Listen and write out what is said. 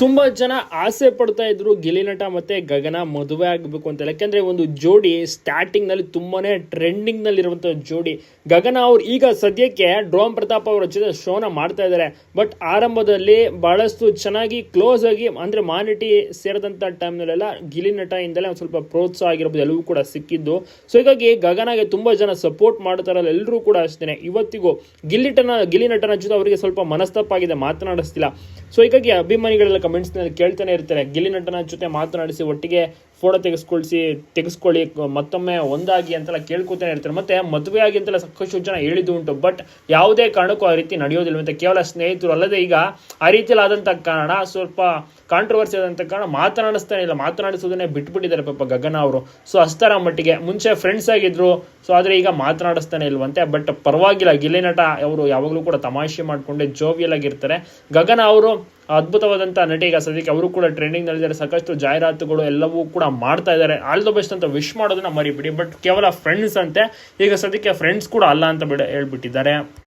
ತುಂಬಾ ಜನ ಆಸೆ ಪಡ್ತಾ ಇದ್ರು ಗಿಲಿನಟ ಮತ್ತೆ ಗಗನ ಮದುವೆ ಆಗಬೇಕು ಅಂತ ಯಾಕೆಂದ್ರೆ ಒಂದು ಜೋಡಿ ಸ್ಟಾರ್ಟಿಂಗ್ನಲ್ಲಿ ತುಂಬಾನೇ ಟ್ರೆಂಡಿಂಗ್ನಲ್ಲಿ ಇರುವಂತಹ ಜೋಡಿ. ಗಗನ ಅವ್ರು ಈಗ ಸದ್ಯಕ್ಕೆ ಡ್ರೋಮ್ ಪ್ರತಾಪ್ ಅವರ ಜೊತೆ ಶೋನ ಮಾಡ್ತಾ ಇದ್ದಾರೆ ಬಟ್ ಆರಂಭದಲ್ಲಿ ಬಹಳಷ್ಟು ಚೆನ್ನಾಗಿ ಕ್ಲೋಸ್ ಆಗಿ ಅಂದ್ರೆ ಮಾನಿಟಿ ಸೇರಿದಂತ ಟೈಮ್ನಲ್ಲೆಲ್ಲ ಗಿಲಿ ನಟ ಇಂದಲೇ ಒಂದು ಸ್ವಲ್ಪ ಪ್ರೋತ್ಸಾಹ ಆಗಿರ್ಬೋದು ಎಲ್ಲವೂ ಕೂಡ ಸಿಕ್ಕಿದ್ದು. ಸೊ ಹೀಗಾಗಿ ಗಗನಗೆ ತುಂಬಾ ಜನ ಸಪೋರ್ಟ್ ಮಾಡ್ತಾರಲ್ಲ ಎಲ್ಲರೂ ಕೂಡ ಅಷ್ಟೇ ಇವತ್ತಿಗೂ ಗಿಲಿಟನ ಗಿಲಿನಟನ ನಟನ ಜೊತೆ ಅವರಿಗೆ ಸ್ವಲ್ಪ ಮನಸ್ತಾಪ ಆಗಿದೆ, ಮಾತನಾಡಿಸ್ತಿಲ್ಲ. ಸೊ ಹೀಗಾಗಿ ಅಭಿಮಾನಿಗಳೆಲ್ಲ ಕಮೆಂಟ್ಸ್ನಲ್ಲಿ ಕೇಳ್ತಾನೆ ಇರ್ತಾರೆ. ಗಿಲ್ಲಿ ನಟನ ಜೊತೆ ಮಾತನಾಡಿಸಿ ಒಟ್ಟಿಗೆ ಫೋಟೋ ತೆಗೆಸ್ಕೊಳ್ಸಿ, ತೆಗೆಸ್ಕೊಳ್ಳಿ, ಮತ್ತೊಮ್ಮೆ ಒಂದಾಗಿ ಅಂತೆಲ್ಲ ಕೇಳ್ಕೊತಾನೆ ಇರ್ತಾರೆ. ಮತ್ತೆ ಮದುವೆ ಆಗಿ ಅಂತೆಲ್ಲ ಸಾಕಷ್ಟು ಜನ ಹೇಳಿದ್ದು ಉಂಟು. ಬಟ್ ಯಾವುದೇ ಕಾರಣಕ್ಕೂ ಆ ರೀತಿ ನಡೆಯೋದಿಲ್ಲ. ಅಂತ ಕೇವಲ ಸ್ನೇಹಿತರು ಅಲ್ಲದೆ ಈಗ ಆ ರೀತಿಯಲ್ಲಿ ಕಾರಣ ಸ್ವಲ್ಪ ಕಾಂಟ್ರವರ್ಸಿ ಆದಂಥ ಕಾರಣ ಮಾತನಾಡಿಸ್ತಾನೆ ಇಲ್ಲ. ಮಾತನಾಡಿಸೋದನ್ನೇ ಬಿಟ್ಬಿಟ್ಟಿದ್ದಾರೆ ಪಾಪ ಗಗನ ಅವರು. ಸೊ ಅಷ್ಟರ ಮಟ್ಟಿಗೆ. ಮುಂಚೆ ಫ್ರೆಂಡ್ಸ್ ಆಗಿದ್ರು. ಸೊ ಆದ್ರೆ ಈಗ ಮಾತನಾಡಿಸ್ತಾನೆ ಇಲ್ವಂತೆ. ಬಟ್ ಪರವಾಗಿಲ್ಲ. ಗಿಲ್ಲಿ ನಟ ಅವರು ಯಾವಾಗಲೂ ಕೂಡ ತಮಾಷೆ ಮಾಡ್ಕೊಂಡೆ ಜೋವಿಯಲ್ ಆಗಿರ್ತಾರೆ. ಗಗನ ಅವರು ಅದ್ಭುತವಾದಂಥ ನಟಿ ಈಗ ಸದ್ಯಕ್ಕೆ ಅವರು ಕೂಡ ಟ್ರೆಂಡಿಂಗ್ ನಲ್ಲಿದ್ದಾರೆ. ಸಾಕಷ್ಟು ಜಾಹೀರಾತುಗಳು ಎಲ್ಲವೂ ಕೂಡ ಮಾಡ್ತಾ ಇದ್ದಾರೆ. ಆಲ್ ದ ಬೆಸ್ಟ್ ಅಂತ ವಿಶ್ ಮಾಡೋದನ್ನ ಮರಿಬಿಡಿ. ಬಟ್ ಕೇವಲ ಫ್ರೆಂಡ್ಸ್ ಅಂತೆ. ಈಗ ಸದ್ಯಕ್ಕೆ ಫ್ರೆಂಡ್ಸ್ ಕೂಡ ಅಲ್ಲ ಅಂತ ಬಿಡ ಹೇಳ್ಬಿಟ್ಟಿದ್ದಾರೆ.